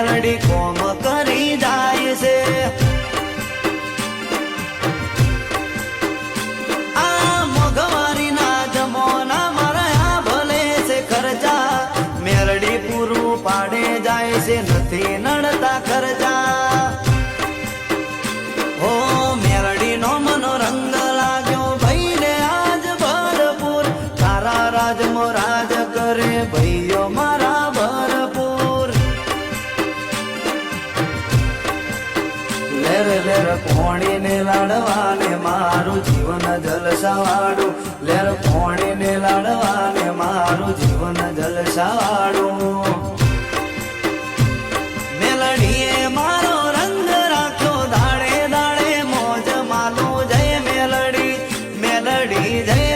મેલડી કોમ કરી જાય છે. પૂરું પાડે જાય છે, નથી નડતા ખર્ચા. હો મેલડી નો મનોરંગ લાગ્યો ભાઈ ને આજ ભરપૂર. તારા રાજ મોરા મારું જીવન જલસાવાડું લેર મેલડીએ મારો રંગ રાખ્યો, દાડે દાડે મોજ માલું જય મેલડી મેલડી જય